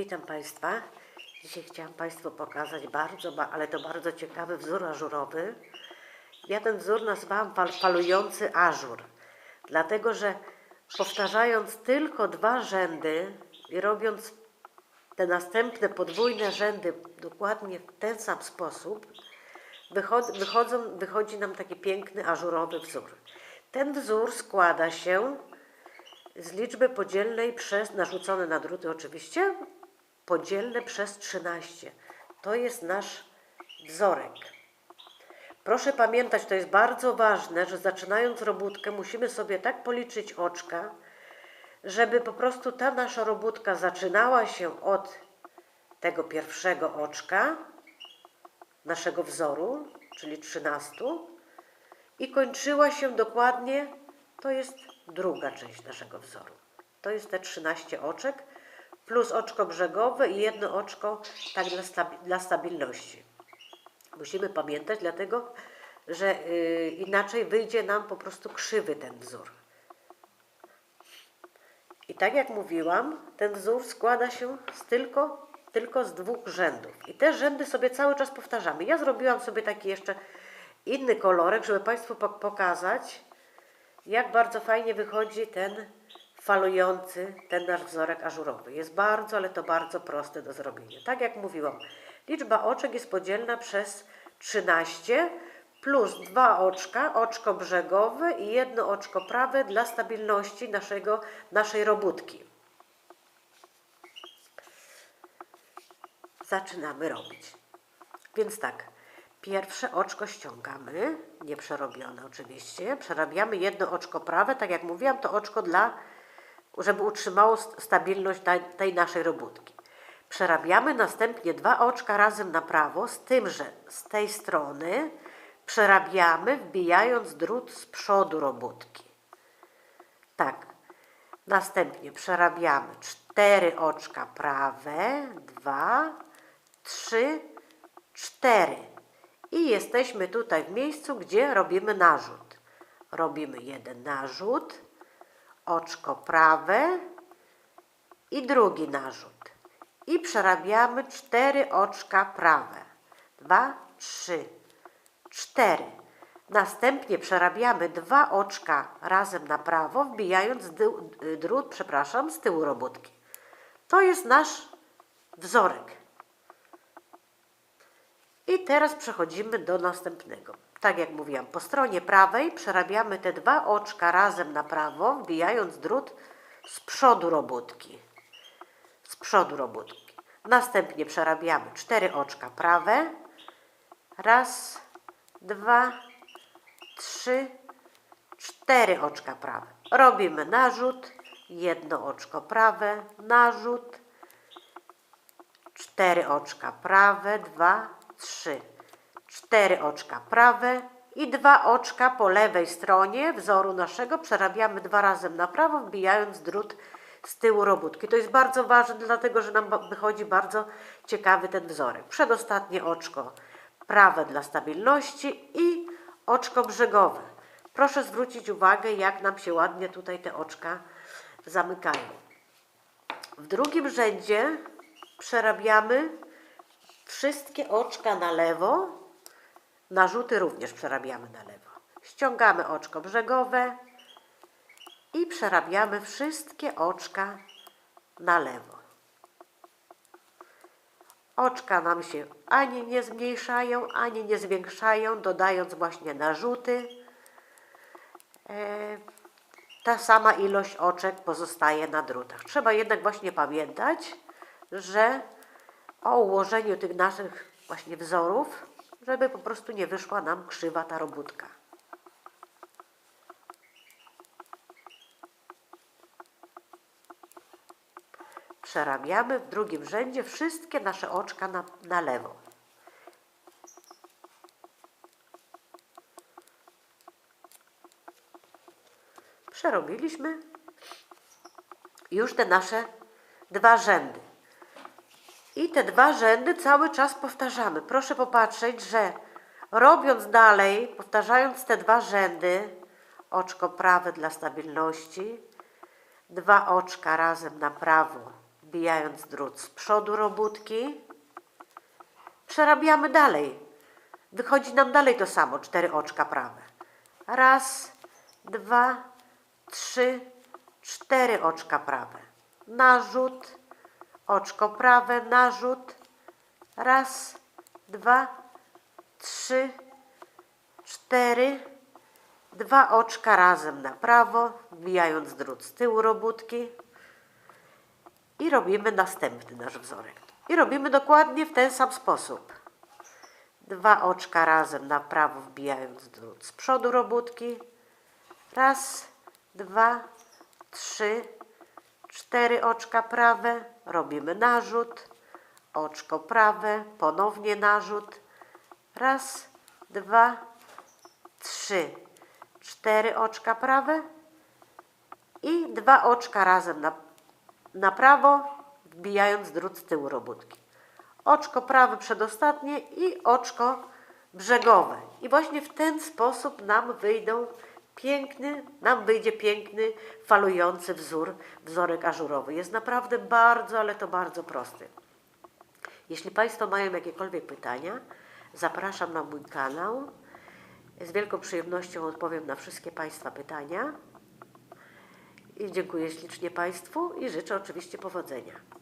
Witam Państwa. Dzisiaj chciałam Państwu pokazać bardzo, ba- ale to bardzo ciekawy wzór ażurowy. Ja ten wzór nazwałam fal- falujący ażur, dlatego że powtarzając tylko dwa rzędy i robiąc te następne podwójne rzędy dokładnie w ten sam sposób, wychod- wychodzą, wychodzi nam taki piękny ażurowy wzór. Ten wzór składa się z liczby podzielnej przez, narzucone na druty oczywiście, podzielne przez 13. To jest nasz wzorek. Proszę pamiętać, to jest bardzo ważne, że zaczynając robótkę musimy sobie tak policzyć oczka, żeby po prostu ta nasza robótka zaczynała się od tego pierwszego oczka naszego wzoru, czyli 13, i kończyła się dokładnie, to jest druga część naszego wzoru. To jest te 13 oczek, plus oczko brzegowe i jedno oczko tak dla, stabi- dla stabilności. Musimy pamiętać, dlatego że yy, inaczej wyjdzie nam po prostu krzywy ten wzór. I tak jak mówiłam, ten wzór składa się z tylko, tylko z dwóch rzędów. I te rzędy sobie cały czas powtarzamy. Ja zrobiłam sobie taki jeszcze inny kolorek, żeby Państwu pok- pokazać, jak bardzo fajnie wychodzi ten falujący, ten nasz wzorek ażurowy. Jest bardzo, ale to bardzo prosty do zrobienia. Tak jak mówiłam, liczba oczek jest podzielna przez 13 plus dwa oczka, oczko brzegowe i jedno oczko prawe dla stabilności naszego, naszej robótki. Zaczynamy robić. Więc tak, pierwsze oczko ściągamy, nieprzerobione oczywiście. Przerabiamy jedno oczko prawe, tak jak mówiłam, to oczko dla, żeby utrzymało st- stabilność tej naszej robótki. Przerabiamy następnie dwa oczka razem na prawo, z tym, że z tej strony przerabiamy, wbijając drut z przodu robótki. Tak. Następnie przerabiamy cztery oczka prawe, dwa, trzy, cztery. I jesteśmy tutaj w miejscu, gdzie robimy narzut. Robimy jeden narzut, oczko prawe i drugi narzut. I przerabiamy cztery oczka prawe. Dwa, trzy, cztery. Następnie przerabiamy dwa oczka razem na prawo, wbijając drut, przepraszam, z tyłu robótki. To jest nasz wzorek. I teraz przechodzimy do następnego. Tak jak mówiłam, po stronie prawej przerabiamy te dwa oczka razem na prawo, wbijając drut z przodu robótki. Z przodu robótki. Następnie przerabiamy cztery oczka prawe. Raz, dwa, trzy, cztery oczka prawe. Robimy narzut, jedno oczko prawe, narzut, cztery oczka prawe, dwa, trzy, cztery oczka prawe i dwa oczka po lewej stronie wzoru naszego przerabiamy dwa razy na prawo, wbijając drut z tyłu robótki. To jest bardzo ważne, dlatego że nam wychodzi bardzo ciekawy ten wzorek. Przedostatnie oczko prawe dla stabilności i oczko brzegowe. Proszę zwrócić uwagę, jak nam się ładnie tutaj te oczka zamykają. W drugim rzędzie przerabiamy wszystkie oczka na lewo, narzuty również przerabiamy na lewo. Ściągamy oczko brzegowe i przerabiamy wszystkie oczka na lewo. Oczka nam się ani nie zmniejszają, ani nie zwiększają, dodając właśnie narzuty. E, ta sama ilość oczek pozostaje na drutach. Trzeba jednak właśnie pamiętać, że o ułożeniu tych naszych właśnie wzorów, żeby po prostu nie wyszła nam krzywa ta robótka. Przerabiamy w drugim rzędzie wszystkie nasze oczka na, na lewo. Przerobiliśmy już te nasze dwa rzędy. I te dwa rzędy cały czas powtarzamy. Proszę popatrzeć, że robiąc dalej, powtarzając te dwa rzędy, oczko prawe dla stabilności, dwa oczka razem na prawo, wbijając drut z przodu robótki. Przerabiamy dalej. Wychodzi nam dalej to samo, cztery oczka prawe. Raz, dwa, trzy, cztery oczka prawe. Narzut, oczko prawe, narzut. Raz, dwa, trzy, cztery. Dwa oczka razem na prawo, wbijając drut z tyłu robótki. I robimy następny nasz wzorek. I robimy dokładnie w ten sam sposób. Dwa oczka razem na prawo, wbijając drut z przodu robótki. Raz, dwa, trzy, cztery oczka prawe. Robimy narzut. Oczko prawe, ponownie narzut. Raz, dwa, trzy, cztery oczka prawe i dwa oczka razem na, na prawo, wbijając drut z tyłu robótki. Oczko prawe przedostatnie i oczko brzegowe. I właśnie w ten sposób nam wyjdą piękny, nam wyjdzie piękny, falujący wzór, wzorek ażurowy. Jest naprawdę bardzo, ale to bardzo prosty. Jeśli Państwo mają jakiekolwiek pytania, zapraszam na mój kanał. Z wielką przyjemnością odpowiem na wszystkie Państwa pytania. I dziękuję ślicznie Państwu i życzę oczywiście powodzenia.